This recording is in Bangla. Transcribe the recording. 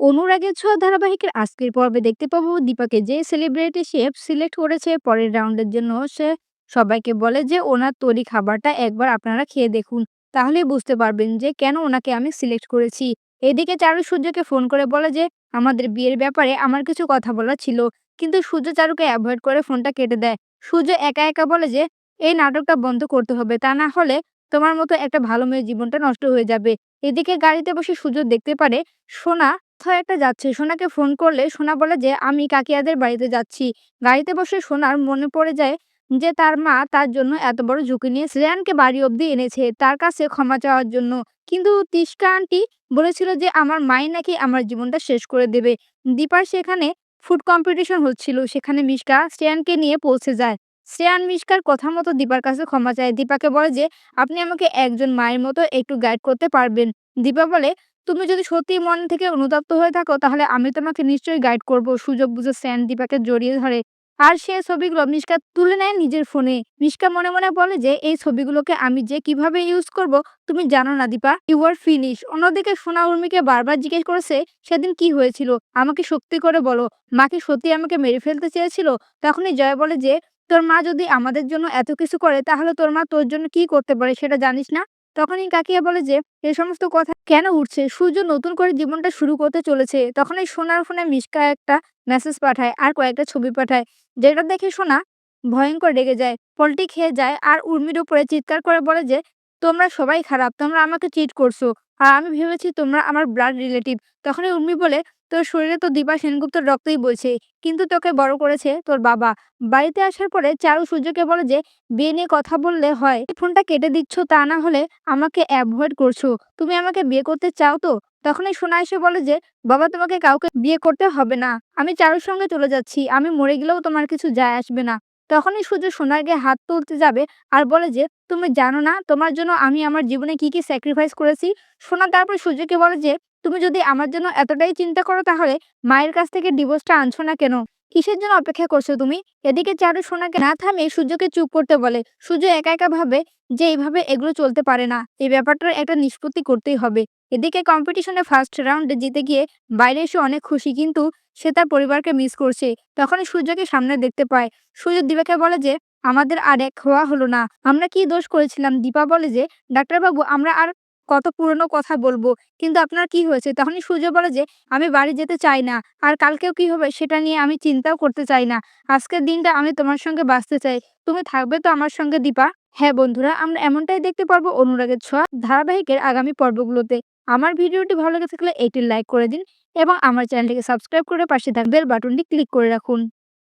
অনুরাগের ছোঁয়া ধারাবাহিকের আজকের পর্বে দেখতে পাবো দীপাকে যে সেলিব্রিটি শেফ সিলেক্ট করেছে পরের রাউন্ডের জন্য, সে সবাইকে বলে যে ওনার তৈরি খাবারটা একবার আপনারা খেয়ে দেখুন। তাহলেই বুঝতে পারবেন যে কেন ওনাকে আমি সিলেক্ট করেছি। এদিকে চারু সূর্যকে ফোন করে বলে যে, আমাদের বিয়ের ব্যাপারে আমার কিছু কথা বলা ছিল। কিন্তু সূর্য চারুকে অ্যাভয়েড করে ফোনটা কেটে দেয়। সূর্য একা একা বলে যে, এই নাটকটা বন্ধ করতে হবে, তা না হলে তোমার মতো একটা ভালো মেয়ের জীবনটা নষ্ট হয়ে যাবে। এদিকে গাড়িতে বসে সূর্য দেখতে পারে, সোনা একটা যাচ্ছে। সোনাকে ফোন করলে সোনা বলে যে, আমি কাকিয়াদের বাড়িতে যাচ্ছি। গাড়িতে বসে সোনার মনে পড়ে যায় যে, তার মা তার জন্য এত বড় ঝুঁকি নিয়ে শ্রেয়ানকে বাড়ি অবধি এনেছে তার কাছে ক্ষমা চাওয়ার জন্য। কিন্তু তিস্কা আন্টি বলেছিল যে, আমার মাই নাকি আমার জীবনটা শেষ করে দেবে। দীপার সেখানে ফুড কম্পিটিশন হচ্ছিল। সেখানে মিশকা শ্রেয়ানকে নিয়ে পৌঁছে যায়। শ্রেয়ান মিশকার কথা মতো দীপার কাছে ক্ষমা চায়। দীপাকে বলে যে, আপনি আমাকে একজন মায়ের মতো একটু গাইড করতে পারবেন। দীপা বলে তুমি যদি সত্যি মন থেকে অনুতপ্ত হয়ে থাকো, তাহলে আমি তোমাকে নিশ্চয়ই গাইড করব। সুযোগ বুঝে স্যান দীপাকে জড়িয়ে ধরে। আর সে ছবিগুলো মিশকা তুলে নেয় নিজের ফোনে মিশকা মনে মনে বলে যে, এই ছবিগুলোকে আমি যে কীভাবে ইউজ করব, তুমি জানো না দীপা। ইউ আর ফিনিশ অন্যদিকে সোনা উর্মিকে বারবার জিজ্ঞেস করেছে, সেদিন কি হয়েছিল? আমাকে সত্যি করে বলো। মা কি সত্যি আমাকে মেরে ফেলতে চেয়েছিল? তখনই জয় বলে যে, তোর মা যদি আমাদের জন্য এত কিছু করে, তাহলে তোর মা তোর জন্য কি করতে পারে সেটা জানিস না? তখনই কাকিয়া বলে যে, এ সমস্ত কথা কেন উঠছে? সূর্য নতুন করে জীবনটা শুরু করতে চলেছে। তখনই সোনার ফোনে মিশকা একটা মেসেজ পাঠায় আর কয়েকটা ছবি পাঠায়। যেটা দেখে সোনা ভয়ঙ্কর রেগে যায়, পলটি খেয়ে যায় আর উর্মির উপরে চিৎকার করে বলে যে, তোমরা সবাই খারাপ, তোমরা আমাকে চিট করছ। আর আমি ভেবেছি তোমরা আমার ব্লাড রিলেটিভ তখনই উর্মি বলে তোর শরীরে তো দীপা সেনগুপ্তর রক্তই বইছে। কিন্তু তোকে বড় করেছে তোর বাবা। বাড়িতে আসার পরে চারু সূর্যকে বলে যে, বিয়ে নিয়ে কথা বললে হয়। ফোনটা কেটে দিচ্ছ, তা না হলে আমাকে অ্যাভয়েড করছ। তুমি আমাকে বিয়ে করতে চাও তো? তখনই সোনা এসে বলে যে, বাবা, তোমাকে কাউকে বিয়ে করতে হবে না। আমি চারুর সঙ্গে চলে যাচ্ছি। আমি মরে গেলেও তোমার কিছু যায় আসবে না। তখনই সূর্য গায়ে হাত তুলতে যাবে আর বলে যে, তুমি জানো না তোমার জন্য আমি আমার জীবনে কি কি স্যাক্রিফাইস করেছি? সোনা তারপর সূর্যকে বলে যে তুমি যদি আমার জন্য এতটাই চিন্তা করো তাহলে মায়ের কাছ থেকে ডিভোর্সটা আনছো না কেন? কিসের জন্য অপেক্ষা করছ তুমি? এদিকে চারু সোনাকে না থামিয়ে সূর্যকে চুপ করতে বলে, সূর্য একা একা ভাবে যে এইভাবে এগুলো চলতে পারে না। এই ব্যাপারটার একটা নিষ্পত্তি করতেই হবে। এদিকে কম্পিটিশনে ফার্স্ট রাউন্ডে জিতে গিয়ে বাইরে এসে অনেক খুশি, কিন্তু সে তার পরিবারকে মিস করছে। তখনই সূর্যকে সামনে দেখতে পায়। সূর্য দীপাকে বলে যে, আমাদের আর এক হওয়া হলো না। আমরা কি দোষ করেছিলাম? দীপা বলে যে, ডাক্তারবাবু, আমরা আর কত পুরনো কথা বলব। কিন্তু আপনার কি হয়েছে? তখনই সূর্য বলে যে, আমি বাড়ি যেতে চাই না। আর কালকেও কি হবে সেটা নিয়ে আমি চিন্তাও করতে চাই না। আজকের দিনটা আমি তোমার সঙ্গে বাঁচতে চাই। তুমি থাকবে তো আমার সঙ্গে, দীপা? হ্যাঁ বন্ধুরা, আমরা এমনটাই দেখতে পারব অনুরাগের ছোঁয়া ধারাবাহিকের আগামী পর্বগুলোতে। আমার ভিডিওটি ভালো লেগে থাকলে এটি লাইক করে দিন এবং আমার চ্যানেলটিকে সাবস্ক্রাইব করে পাশে থাকবে বেল বাটনটি ক্লিক করে রাখুন।